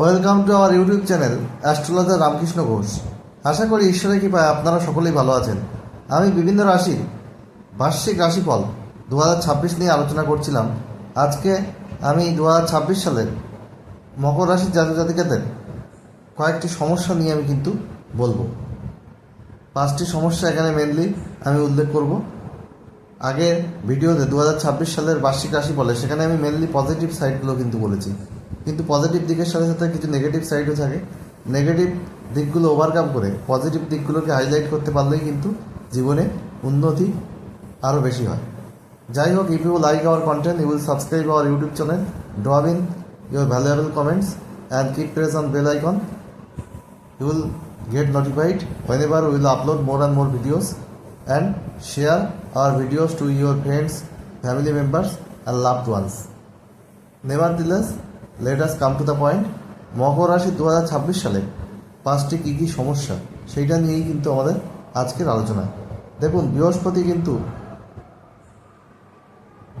Welcome to our YouTube channel astrologer Ramakrishna Ghosh আশা করি ঈশ্বরের কৃপায় আপনারা সকলেই ভালো আছেন। আমি বিভিন্ন রাশির বার্ষিক রাশিফল দু হাজার ছাব্বিশ নিয়ে আলোচনা করছিলাম। আজকে আমি দু হাজার ছাব্বিশ সালের মকর রাশির জাতক জাতিকাদের কয়েকটি সমস্যা নিয়ে আমি কিন্তু বলব। পাঁচটি সমস্যা এখানে মেনলি আমি উল্লেখ করব। আগের ভিডিওতে দু হাজার ছাব্বিশ সালের বার্ষিক রাশি বলে সেখানে আমি মেনলি পজিটিভ সাইডগুলো কিন্তু বলেছি। কিন্তু পজিটিভ দিকের সাথে সাথে কিছু নেগেটিভ সাইডও থাকে। নেগেটিভ দিকগুলো ওভারকাম করে পজিটিভ দিকগুলোকে হাইলাইট করতে পারলেই কিন্তু জীবনে উন্নতি আরও বেশি হয়। যাই হোক if you like our content you will subscribe our YouTube channel drop in your valuable comments and keep press on bell icon you will get notified whenever we will upload more and more videos and share our videos to your friends, family members and loved ones. Nevertheless us come to the point. মকর রাশি দু হাজার ছাব্বিশ সালে পাঁচটি কী কী সমস্যা সেইটা নিয়েই কিন্তু আমাদের আজকের আলোচনা। দেখুন, বৃহস্পতি কিন্তু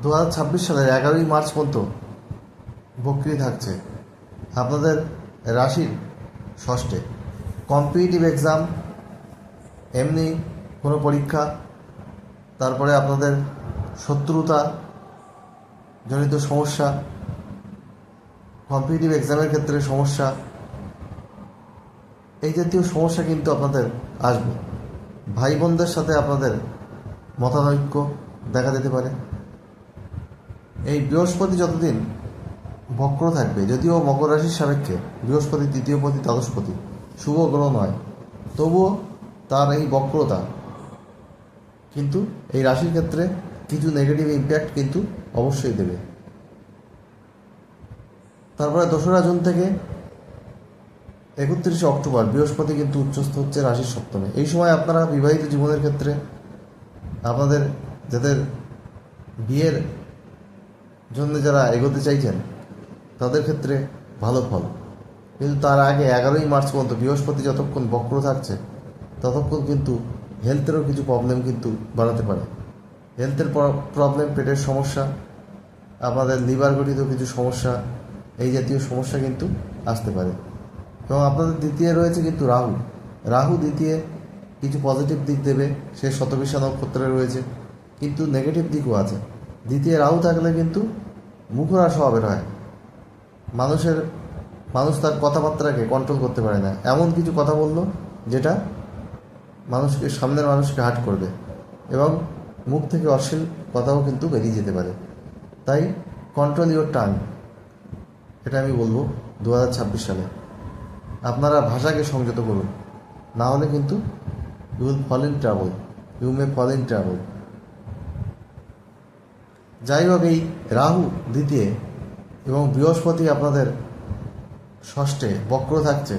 দু হাজার ছাব্বিশ সালের এগারোই মার্চ পর্যন্ত বক্রি থাকছে। আপনাদের রাশির ষষ্ঠে কম্পিটিটিভ এক্সাম এমনি কোনো পরীক্ষা, তারপরে আপনাদের শত্রুতা জনিত সমস্যা কম্পিটিটিভ এক্সামের ক্ষেত্রে সমস্যা, এই জাতীয় সমস্যা কিন্তু আপনাদের আসবে। ভাই বোনদের সাথে আপনাদের মতানৈক্য দেখা যেতে পারে। এই বৃহস্পতি যতদিন বক্র থাকবে, যদিও মকর রাশির সাপেক্ষে বৃহস্পতি, তৃতীয় পতি, দ্বাদশপতি শুভ গ্রহ নয়, তবুও তার এই বক্রতা কিন্তু এই রাশির ক্ষেত্রে কিছু নেগেটিভ ইম্প্যাক্ট কিন্তু অবশ্যই দেবে। তারপরে দোসরা জুন থেকে একত্রিশে অক্টোবর, বৃহস্পতি কিন্তু উচ্চস্থ হচ্ছে রাশির সপ্তমে। এই সময় আপনারা বিবাহিত জীবনের ক্ষেত্রে আপনাদের যাদের বিয়ের জন্য যারা এগোতে চাইছেন, তাদের ক্ষেত্রে ভালো ফল। কিন্তু তার আগে এগারোই মার্চ পর্যন্ত বৃহস্পতি যতক্ষণ বক্র থাকছে, ততক্ষণ কিন্তু হেলথেরও কিছু প্রবলেম কিন্তু বাড়াতে পারে। হেলথের প্রবলেম পেটের সমস্যা আপনাদের লিভার গঠিত কিছু সমস্যা এই জাতীয় সমস্যা কিন্তু আসতে পারে। এবং আপনাদের দ্বিতীয় রয়েছে কিন্তু রাহু রাহু দ্বিতীয় কিছু পজিটিভ দিক দেবে, সে শতবিশা নক্ষত্রে রয়েছে, কিন্তু নেগেটিভ দিকও আছে। দ্বিতীয় রাহু থাকলে কিন্তু মুখরা স্বভাবের হয় মানুষের, মানুষ তার কথাবার্তাকে কন্ট্রোল করতে পারে না। এমন কিছু কথা বলল, যেটা মানুষকে, সামনের মানুষকে হাট করবে এবং মুখ থেকে অশ্লীল কথাও কিন্তু বেরিয়ে যেতে পারে। তাই কন্ট্রোল ইউর টাং এটা আমি বলব দু হাজার ছাব্বিশ সালে। আপনারা ভাষাকে সংযত করুন। না হলে কিন্তু you will fall in travel you may fall in travel যাই হোক, এই রাহু দ্বিতীয় এবং বৃহস্পতি আপনাদের ষষ্ঠে বক্র থাকছে,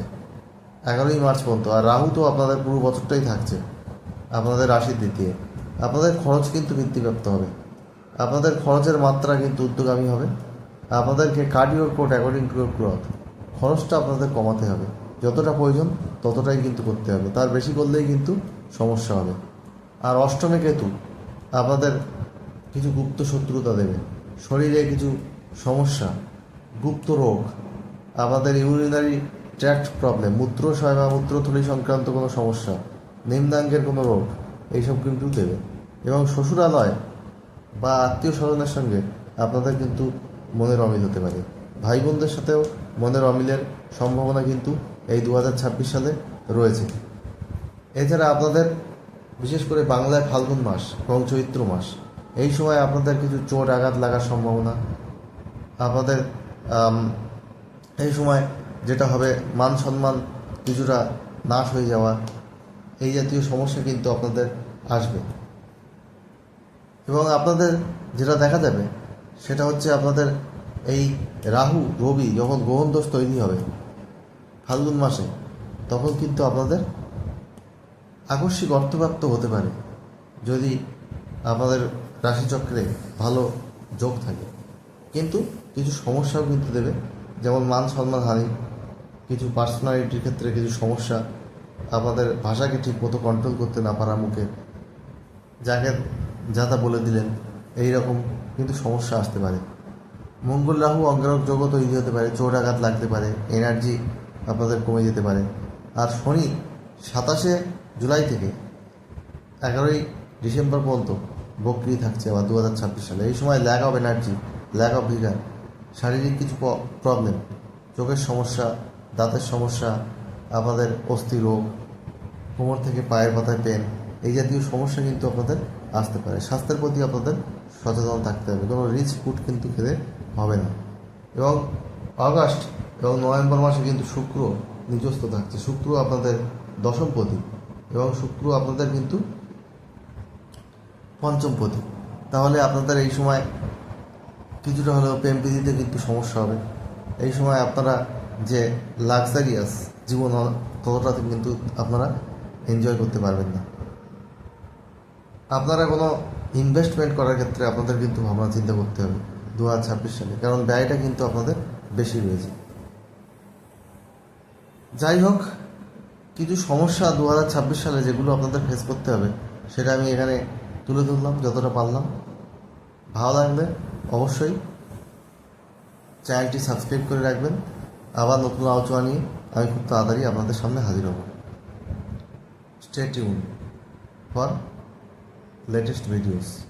এগারোই মার্চ পর্যন্ত। আর রাহু তো আপনাদের পুরো বছরটাই থাকছে, আপনাদের রাশির দ্বিতীয়। আপনাদের খরচ কিন্তু বৃদ্ধিপ্রাপ্ত হবে। আপনাদের খরচের মাত্রা কিন্তু উদ্যোগামী হবে। আপনাদেরকে কার্ডিওর কোড অ্যাকর্ডিং টু ইউর খরচটা আপনাদের কমাতে হবে। যতটা প্রয়োজন, ততটাই কিন্তু করতে হবে। তার বেশি করলেই কিন্তু সমস্যা হবে। আর অষ্টমে কেতু, আপনাদের কিছু গুপ্ত শত্রুতা দেবে। শরীরে কিছু সমস্যা, গুপ্ত রোগ আমাদের ইউরিনারি ট্র্যাক্ট প্রবলেম মূত্রশয় বা মূত্রথলি সংক্রান্ত কোনো সমস্যা, নিম্নাঙ্গের কোনো রোগ, এইসব কিন্তু দেবে। এবং শ্বশুরালয় বা আত্মীয় স্বজনের সঙ্গে আপনাদের কিন্তু মনের অমিল হতে পারে। ভাই বোনদের সাথেও মনের অমিলের সম্ভাবনা কিন্তু এই দু হাজার ছাব্বিশ সালে রয়েছে। এছাড়া আপনাদের বিশেষ করে বাংলায় ফাল্গুন মাস, এবং চৈত্র মাস, এই সময় আপনাদের কিছু চোট আঘাত লাগার সম্ভাবনা। আপনাদের এই সময় যেটা হবে মান সম্মান কিছুটা নাশ হয়ে যাওয়া, এই জাতীয় সমস্যা কিন্তু আপনাদের আসবে। এবং আপনাদের যেটা দেখা যাবে সেটা হচ্ছে আপনাদের এই রাহু, রবি যখন গ্রহণ দোষ তৈরি হবে ফাল্গুন মাসে, তখন কিন্তু আপনাদের আকস্মিক অর্থপ্রাপ্ত হতে পারে যদি আপনাদের রাশিচক্রে ভালো যোগ থাকে। কিন্তু কিছু সমস্যাও কিন্তু দেবে। যেমন মান সম্মান হানি, কিছু পার্সোনালিটির ক্ষেত্রে কিছু সমস্যা, আপনাদের ভাষাকে ঠিক মতো কন্ট্রোল করতে না পারা মুখে। যাকে যা বলে দিলেন। এই রকম কিন্তু সমস্যা আসতে পারে। মঙ্গল রাহু অঙ্গারক যোগও তৈরি হতে পারে চোট আঘাত লাগতে পারে এনার্জি আপনাদের কমে যেতে পারে। আর শনি সাতাশে জুলাই থেকে এগারোই ডিসেম্বর পর্যন্ত বক্রি থাকছে আবার দু হাজার ছাব্বিশ সালে। এই সময় lack of energy lack of vigour শারীরিক কিছু প্রবলেম চোখের সমস্যা, দাঁতের সমস্যা, আপনাদের অস্থি রোগ, কোমর থেকে পায়ের পাতায় পেন এই জাতীয় সমস্যা কিন্তু আপনাদের আসতে পারে। স্বাস্থ্যের প্রতি আপনাদের সচেতন থাকতে হবে। কোনো রিচ ফুড কিন্তু খেতে হবে না। এবং আগস্ট এবং নভেম্বর মাসে কিন্তু শুক্র নিজস্ব থাকছে। শুক্র আপনাদের দশম প্রতীক এবং শুক্র আপনাদের কিন্তু পঞ্চমপতি তাহলে আপনাদের এই সময় কিছুটা হলেও প্রেম কিন্তু সমস্যা হবে। এই সময় আপনারা যে লাক্সারিয়াস জীবন ততটা কিন্তু আপনারা এনজয় করতে পারবেন না। আপনারা কোনো ইনভেস্টমেন্ট করার ক্ষেত্রে আপনাদের কিন্তু ভাবনা চিন্তা করতে হবে দু হাজার ছাব্বিশ সালে। কারণ ব্যয়টা কিন্তু আপনাদের বেশি রয়েছে। যাই হোক, কিছু সমস্যা দু হাজার ছাব্বিশ সালে যেগুলো আপনাদের ফেস করতে হবে, সেটা আমি এখানে তুলে ধরলাম, যতটা পারলাম। ভালো লাগলে অবশ্যই চ্যানেলটি সাবস্ক্রাইব করে রাখবেন। আবার নতুন আলোচনা নিয়ে আমি খুব তাড়াতাড়ি আপনাদের সামনে হাজির হব। Stay tune for latest videos